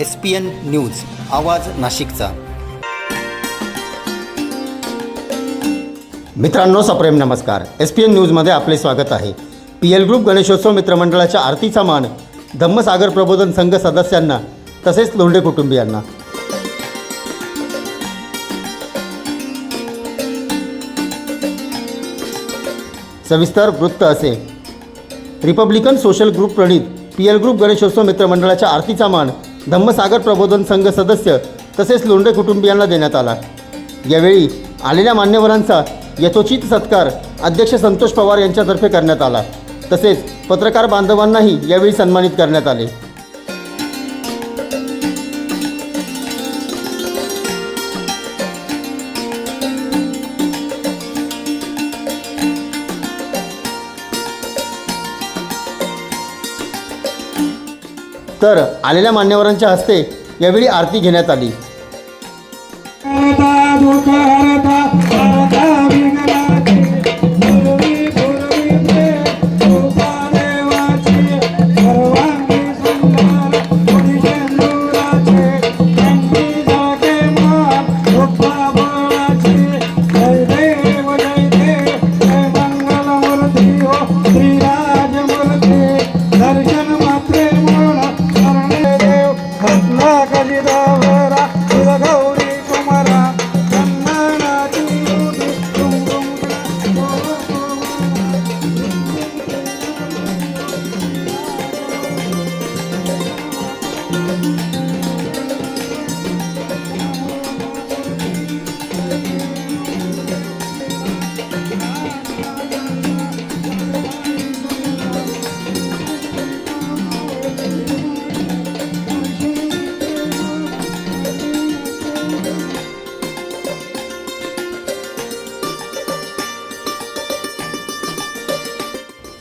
S P N news आवाज नाशिकचा. मित्रांनो सप्रेम नमस्कार. एस पी एन न्यूजमध्ये आपले स्वागत आहे. पी एल ग्रुप गणेशोत्सव मित्रमंडळाच्या आरतीचा मान धम्मसागर प्रबोधन संघ सदस्यांना तसेच लोंढे कुटुंबियांना. सविस्तर वृत्त असे. रिपब्लिकन सोशल ग्रुप प्रणित पी एल ग्रुप गणेशोत्सव मित्रमंडळाच्या आरतीचा मान धम्मसागर प्रबोधन संघ सदस्य तसेच लोंढे कुटुंबियांना देण्यात आला. यावेळी आलेल्या मान्यवरांचा यथोचित सत्कार अध्यक्ष संतोष पवार यांच्यातर्फे करण्यात आला. तसेच पत्रकार बांधवांनाही यावेळी सन्मानित करण्यात आले. तर आलेल्या मान्यवरांच्या हस्ते यावेळी आरती घेण्यात आली.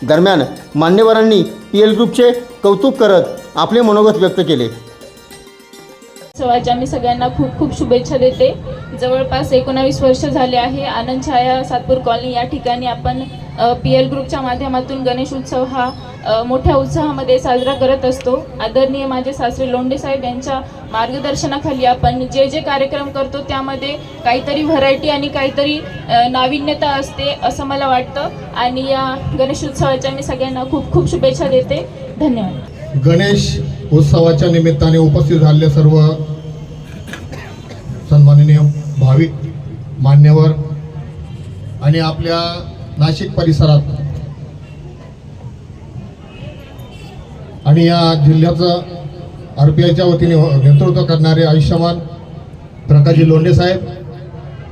दरम्यान मान्यवरांनी पी एल ग्रुपचे कौतुक करत आपले मनोगत व्यक्त केले. उत्सवाच्या मी सगळ्यांना खूप खूप शुभेच्छा देते. जवळपास एकोणावीस वर्ष झाले आहे. आनंद छाया सातपूर कॉलनी या ठिकाणी आपण पी एल ग्रुपच्या माध्यमातून गणेश उत्सव हा मोठ्या उत्साहामध्ये साजरा करत असतो. आदरणीय माझे सासरे लोंढे साहेब यांच्या मार्गदर्शनाखाली आपण जे जे कार्यक्रम करतो त्यामध्ये काहीतरी व्हरायटी आणि काहीतरी नाविन्यता असते असं मला वाटतं. आणि या गणेश उत्सवाच्या मी सगळ्यांना खूप खूप शुभेच्छा देते. धन्यवाद. गणेश उत्सवाच्या निमित्ताने उपस्थित झालेले सर्व सन्माननीय भाविक मान्यवर आणि आपल्या नाशिक परिसरात. आणि या जिल्ह्याचं आर पी आयच्या वतीने हो- नेतृत्व करणारे आयुष्यमान प्रकाशजी लोंढे साहेब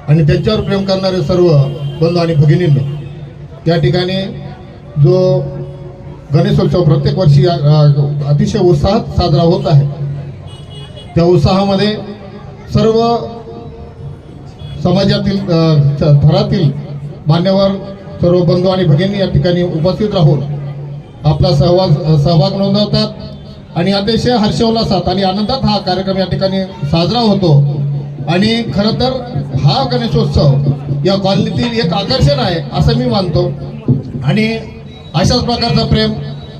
आणि त्यांच्यावर प्रेम करणारे सर्व बंधू आणि भगिनींनो त्या ठिकाणी जो गणेशोत्सव प्रत्येक वर्षी अतिशय उत्साहात साजरा होत आहे त्या उत्साहामध्ये सर्व समाजातील थरातील मान्यवर सर्व बंधू आणि भगिनी या ठिकाणी उपस्थित राहून आपला सहभाग सहभाग नोंदवतात. आणि अतिशय हर्षोल्लासात आणि आनंदात हा कार्यक्रम या ठिकाणी साजरा होतो. आणि खरं तर हा गणेशोत्सव या कॉलनीतील एक आकर्षण आहे असं मी मानतो. आणि अशाच प्रकारचं प्रेम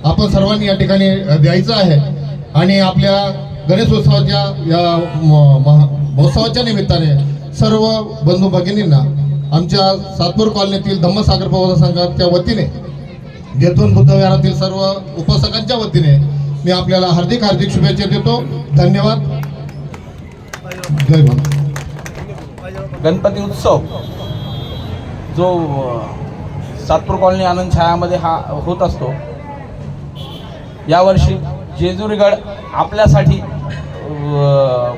आपण सर्वांनी या ठिकाणी द्यायचं आहे. आणि आपल्या गणेशोत्सवाच्या या म- महा- महोत्सवाच्या निमित्ताने सर्व बंधू भगिनींना आमच्या सातपूर कॉलनीतील धम्मसागर प्रबोधन संघाच्या वतीने घेतून बुद्धविहारातील सर्व उपासकांच्या वतीने मी आपल्याला हार्दिक हार्दिक शुभेच्छा देतो. धन्यवाद. जय गणपती उत्सव जो सातपूर कॉलनी आनंद छायामध्ये हा होत असतो. यावर्षी जेजुरीगड आपल्यासाठी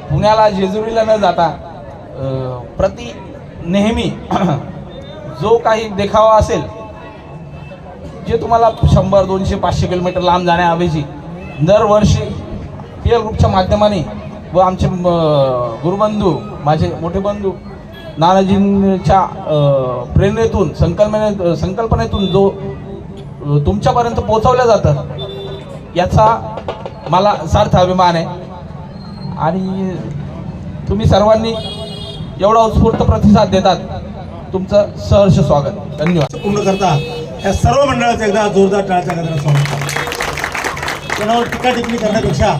पुण्याला जेजुरीला न जाता प्रति नेहमी जो काही देखावा असेल जे तुम्हाला शंभर दोनशे पाचशे किलोमीटर लांब जाण्याऐवजी दरवर्षी पी एल ग्रुपच्या माध्यमाने व आमचे गुरुबंधू माझे मोठे बंधू नानाजींच्या प्रेरणेतून संकल्पने संकल्पनेतून जो तुमच्यापर्यंत पोचवलं जातं याचा मला सार्थ अभिमान आहे. आणि तुम्ही सर्वांनी एवढा उत्स्फूर्त प्रतिसाद देतात. तुमचं सहर्ष स्वागत. धन्यवाद. पूर्ण करता या सर्व मंडळाचं एकदा जोरदार टाळाच्या गजरात स्वागत. कोणावर टीका टिप्पणी करण्यापेक्षा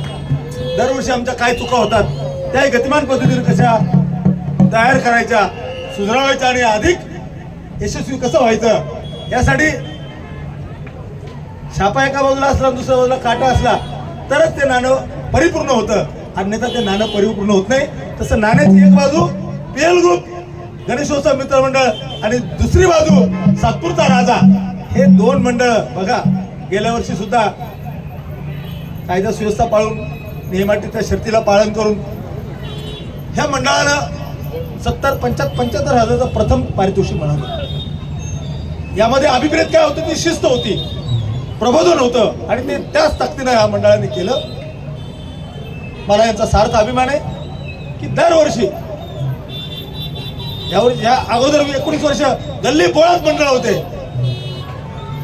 दरवर्षी आमच्या काय चुका होतात त्याही गतिमान पद्धतीने कशा तयार करायच्या सुधारावायच्या आणि अधिक यशस्वी कसं व्हायचं यासाठी छापा एका बाजूला असला दुसऱ्या बाजूला काटा असला तरच ते नाणं परिपूर्ण होतं. अन्यथा ते नाणं परिपूर्ण होत नाही. तसं नाण्याची एक बाजू पीएल ग्रुप गणेशोत्सव मित्रमंडळ आणि दुसरी बाजू सातपूरचा राजा. हे दोन मंडळ बघा गेल्या वर्षी सुद्धा कायदा सुव्यवस्था पाळून नियमाटीच्या शर्तीला पालन करून ह्या मंडळानं सत्तर पंच्याहत्तर पंच्याहत्तर हजाराचं प्रथम पारितोषिक म्हणाल यामध्ये अभिप्रेत काय होतं ती शिस्त होती. प्रबोधन होतं आणि ते त्याच ताकदीनं या मंडळाने केलं. मला यांचा सार्थ अभिमान आहे की दरवर्षी यावर या अगोदर एकोणीस वर्ष गल्ली बोळात मंडळ होते.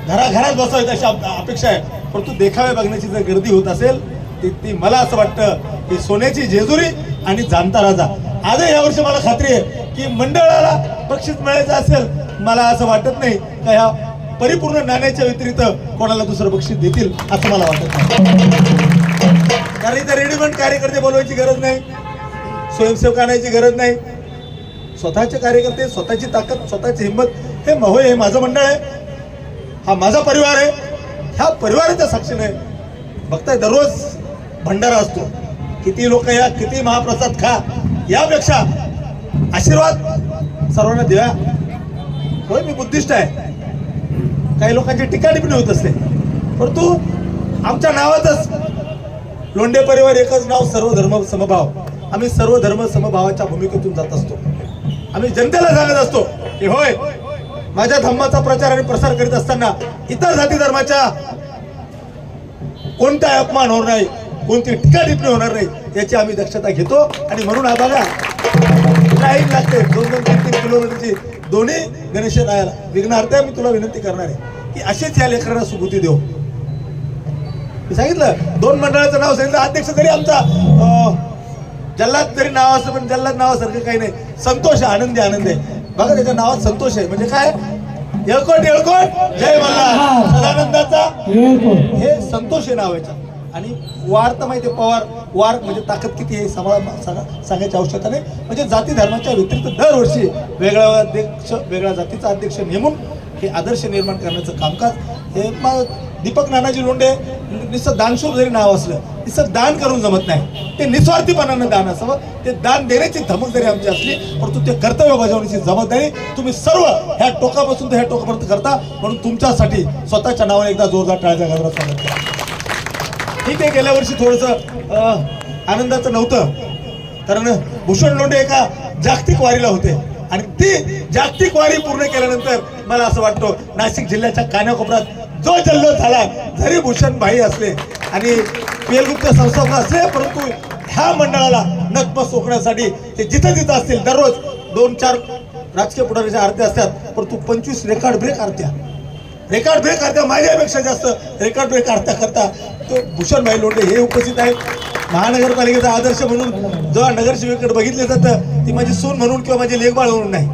घराघरात बसावेत अशी अपेक्षा आहे. परंतु देखावे बघण्याची जर गर्दी होत असेल ती ती मला असं वाटतं की सोन्याची जेजुरी आणि जाणता राजा. आजही यावर्षी मला खात्री आहे की मंडळाला बक्षीस मिळायचं असेल मला असं वाटत नाही का ह्या परिपूर्ण नाण्याच्या व्यतिरिक्त कोणाला दुसरं बक्षीस देतील असं मला वाटत नाही. कारण इथं रेडीमेड कार्यकर्ते बोलवायची गरज नाही. स्वयंसेवक आणायची गरज नाही. स्वतःचे कार्यकर्ते स्वतःची ताकद स्वतःची हिंमत हे महोय हे माझं मंडळ आहे. हा माझा परिवार आहे. ह्या परिवाराच्या साक्षीने बघताय दररोज भंडारा असतो. किती लोक या किती महाप्रसाद खा यापेक्षा आशीर्वाद सर्वांना द्या. होय मी बुद्धिस्ट आहे. काही लोकांची टीका टिप्पणी होत असते. परंतु आमच्या नावातच लोंढे परिवार एकच नाव सर्व धर्म समभाव. आम्ही सर्व धर्म समभावाच्या भूमिकेतून जात असतो. आम्ही जनतेला सांगत असतो की होय माझ्या धर्माचा प्रचार आणि प्रसार करीत असताना इतर जाती धर्माच्या कोणताही अपमान होणार नाही कोणती टीका टिप्पणी होणार नाही याची आम्ही दक्षता घेतो. आणि म्हणून हा बघा लाईन लागते दोन दोन तीन तीन किलोमीटरची दोन्ही गणेश रायाला विघ्नार्थ मी तुला विनंती करणार आहे की असेच या लेकरांना सुबुती देऊ. मी सांगितलं दोन मंडळाचं नाव सांगितलं अध्यक्ष जरी आमचा अं, जल्लाद जरी नाव असं पण जल्लाद नावासारखं काही नाही. संतोष आहे आनंदी आनंद आहे. बघा त्याच्या नावात संतोष आहे. म्हणजे काय? येळकोट येळकोट. जय मल्हार सदानंदाचा. हे संतोष आहे नावाचं आणि वार तर माहिती पवार वार म्हणजे ताकद किती आहे सांगा- सांगायची आवश्यकता नाही. म्हणजे जाती धर्माच्या व्यतिरिक्त दरवर्षी वेगळा अध्यक्ष वेगळ्या जातीचा अध्यक्ष नेमून हे आदर्श निर्माण करण्याचं कामकाज हे मग दीपक नानाजी लोंढे नुसतं दानशूर जरी नाव असलं नुसतं दान करून जमत नाही. ते निस्वार्थीपणानं दान असावं ते दान देण्याची धमक जरी आमची असली परंतु ते कर्तव्य बजावण्याची जबाबदारी तुम्ही सर्व ह्या टोकापासून तर ह्या टोकापर्यंत करता म्हणून तुमच्यासाठी स्वतःच्या नावाने एकदा जोरदार टाळ्याचा गजरा स्वागत करा ठीक आहे गेल्या वर्षी थोडंसं आनंदाचं नव्हतं कारण भूषण लोंढे एका जागतिक वारीला होते. आणि ती जागतिक वारी पूर्ण केल्यानंतर मला असं वाटतं नाशिक जिल्ह्याच्या कानाकोपऱ्यात जो जल्लोष झाला जरी भूषण भाई असले आणि पेलगुप्त संस्थापक असले परंतु ह्या मंडळाला नतमस्त सोकण्यासाठी ते जिथं जिथं असतील दररोज दोन चार राजकीय पुढाऱ्याच्या आरत्या असतात परंतु पंचवीस रेकॉर्ड ब्रेक आरत्या. रेकॉर्ड ब्रेक आरत्या माझ्यापेक्षा जास्त रेकॉर्ड ब्रेक आरत्या करता तो भूषण भाई लोंढे हे उपस्थित आहेत. महानगरपालिकेचा आदर्श म्हणून जेव्हा नगरसेवेकडे बघितले जातं ती माझी सून म्हणून किंवा माझी लेखबाळ म्हणून नाही.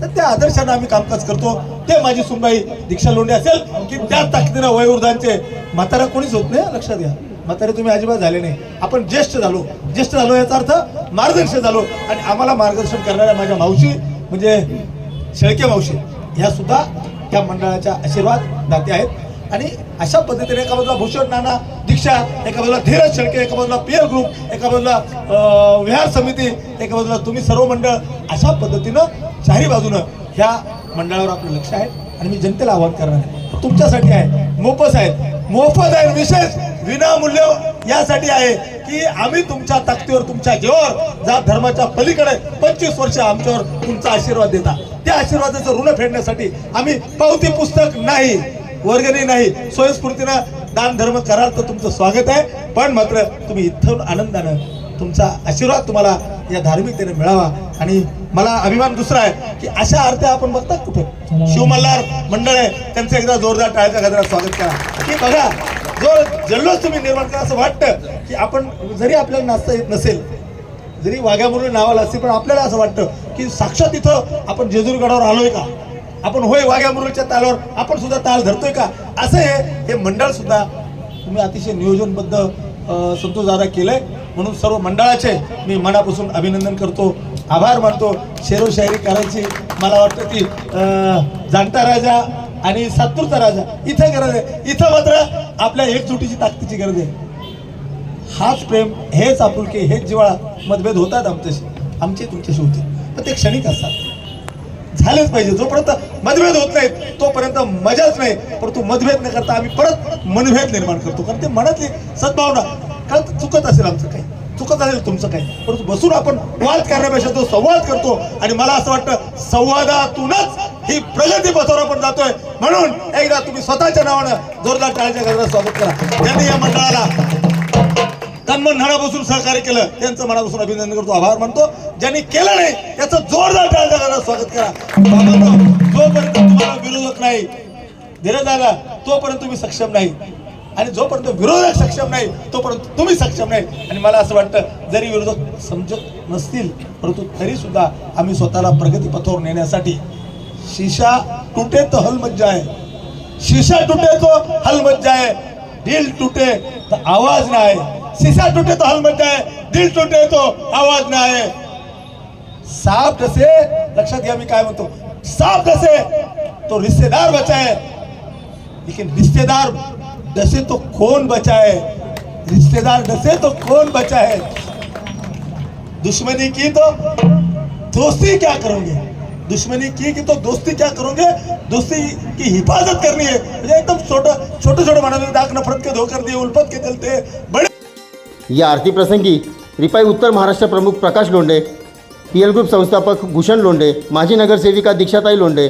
तर त्या आदर्शानं आम्ही कामकाज करतो. ते माझी सुनबाई दीक्षा लोंढे असेल की त्या ताकदीनं वयोवृद्धांचे म्हातारा कोणीच होत नाही लक्षात घ्या. म्हातारे तुम्ही अजिबात झाले नाही. आपण ज्येष्ठ झालो. ज्येष्ठ झालो याचा अर्थ मार्गदर्शन झालो. आणि आम्हाला मार्गदर्शन करणाऱ्या माझ्या मावशी म्हणजे शेळके मावशी ह्या सुद्धा त्या मंडळाच्या आशीर्वाद दाते आहेत. आणि अशा पद्धतीने एका बाजूला भूषण नाना दीक्षा एका बाजूला धीरज शेळके एका बाजूला पियर ग्रुप एका बाजूला विहार समिती एका बाजूला तुम्ही सर्व मंडळ अशा पद्धतीनं चारही बाजूनं ह्या मंडळावर आपलं लक्ष आहे आणि मी जनतेला आवाहन करणार आहे. तुमच्यासाठी आहे मोफत आहेत मोफत आहे विशेष विनामूल्य यासाठी आहे की आम्ही तुमच्या ताकदीवर तुमच्या जीवावर जात धर्माच्या पलीकडे पंचवीस वर्ष आमच्यावर तुमचा आशीर्वाद देता. त्या आशीर्वादाचं ऋण फेडण्यासाठी आम्ही पावती पुस्तक नाही. वर्गणी नाही स्वयंस्फूर्तीनं दान धर्म कराल तर तुमचं स्वागत आहे. पण मात्र तुम्ही इथून आनंदानं तुमचा आशीर्वाद तुम्हाला या धार्मिकतेने मिळावा. आणि मला अभिमान दुसरा आहे की अशा आरत्या आपण बघतात कुठे? शिवमल्हार मंडळ आहे. त्यांचं एकदा जोरदार टाळ्याच्या गजरात स्वागत करा. की बघा जो जल्लोष तुम्ही निर्माण करा. असं वाटतं की आपण जरी आपल्याला नाचता येत नसेल जरी वाघ्यामुळे नावाला असते पण आपल्याला असं वाटतं की साक्षात इथं आपण जेजूरगडावर आलोय का? आपण होय वाघ्या वाघ्यामुरळीच्या तालावर आपण सुद्धा ताल धरतोय का? असं हे हे मंडळ सुद्धा तुम्ही अतिशय नियोजनबद्ध संतोष दादा केलंय. म्हणून सर्व मंडळाचे मी मनापासून अभिनंदन करतो आभार मानतो. शेरोशायरी करायची मला वाटतं ती अं, जाणता राजा आणि सातपूरचा राजा इथं गरज आहे. इथं मात्र आपल्या एकजुटीची ताकदीची गरज आहे. हाच प्रेम हेच आपुलके हेच जिवाळा मतभेद होतात आमच्याशी आमचे तुमच्याशी होते पण ते क्षणिक असतात. झालेच पाहिजे. जोपर्यंत मतभेद होत नाहीत तोपर्यंत मजाच नाही. परंतु मतभेद न करता आम्ही परत मनभेद निर्माण करतो. कारण ते मनातली सद्भावना. कारण चुकत असेल आमचं काही. चुकत असेल तुमचं काही. परंतु बसून आपण वाद करण्यापेक्षा तो संवाद करतो. आणि मला असं वाटतं संवादातूनच ही प्रगती पथावर आपण जातोय. म्हणून एकदा तुम्ही स्वतःच्या नावानं जोरदार टाळ्याच्या गजरात स्वागत करा. त्यांनी या मंडळाला तन्मन बसून सहकार्य केलं त्यांचं मनापासून अभिनंदन करतो आभार मानतो. ज्यांनी केलं नाही त्याचं जोरदार टाळ्या स्वागत करा. जोपर्यंत तुम्हाला विरोधक नाही धीरज दादा तोपर्यंत तुम्ही सक्षम नाही. आणि जोपर्यंत विरोधक सक्षम नाही तोपर्यंत तुम्ही सक्षम नाही. आणि मला असं वाटतं जरी विरोधक समजत नसतील परंतु तरी सुद्धा आम्ही स्वतःला प्रगतीपथावर नेण्यासाठी शिशा तुटे तो हल मज्जा आहे. शिशा तुटे तो हल मज्जा आहे. दिल तुटे तर आवाज नाही. शीशा टूटे तो हल मत जाए, दिल टूटे तो आवाज़ ना आए। साफ़ जसे लक्षात घ्या मी काय म्हणतो। साफ़ जसे तो रिश्तेदार बचाए। लेकिन रिश्तेदार डसे तो कौन बचाए? रिश्तेदार डसे तो कौन बचाए? दुश्मनी की तो दोस्ती क्या करोगे? दुश्मनी की की तो दोस्ती क्या करोगे? दोस्ती की हिफाजत करनी है। एकदम छोटं छोटे छोटे म्हणाले दाग नफरत के धोकर दिए, उल्फत के चलते बड़े या आरतीप्रसंगी रिपाई उत्तर महाराष्ट्र प्रमुख Prakash Londhe P L group संस्थापक भूषण लोंढे माजी नगरसेविका दीक्षाताई लोंढे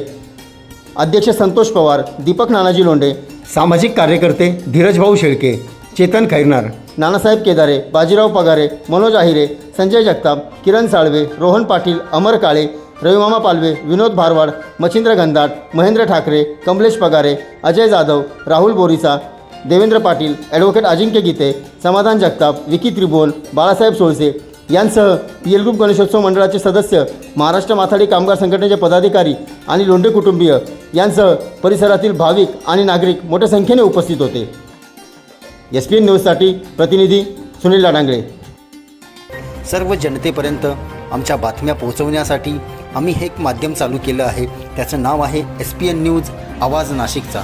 अध्यक्ष संतोष पवार दीपक नानाजी लोंढे सामाजिक कार्यकर्ते धीरजभाऊ शेळके चेतन खैरनार नानासाहेब केदारे बाजीराव पगारे मनोज आहिरे संजय जगताप किरण साळवे रोहन पाटील अमर काळे रविमामा पालवे विनोद भारवाड मच्छिंद्र गंधाट महेंद्र ठाकरे कमलेश पगारे अजय जाधव राहुल बोरिसा देवेंद्र पाटील ॲडव्होकेट अजिंक्य गीते समाधान जगताप विकी त्रिभुवन बाळासाहेब सोळसे यांसह पी एल ग्रुप गणेशोत्सव मंडळाचे सदस्य महाराष्ट्र माथाडी कामगार संघटनेचे पदाधिकारी आणि लोंढे कुटुंबीय यांसह परिसरातील भाविक आणि नागरिक मोठ्या संख्येने उपस्थित होते. एस पी एन न्यूजसाठी प्रतिनिधी सुनील लाडांगळे. सर्व जनतेपर्यंत आमच्या बातम्या पोहोचवण्यासाठी आम्ही हे एक माध्यम चालू केलं आहे. त्याचं नाव आहे एस पी एन न्यूज आवाज नाशिकचा.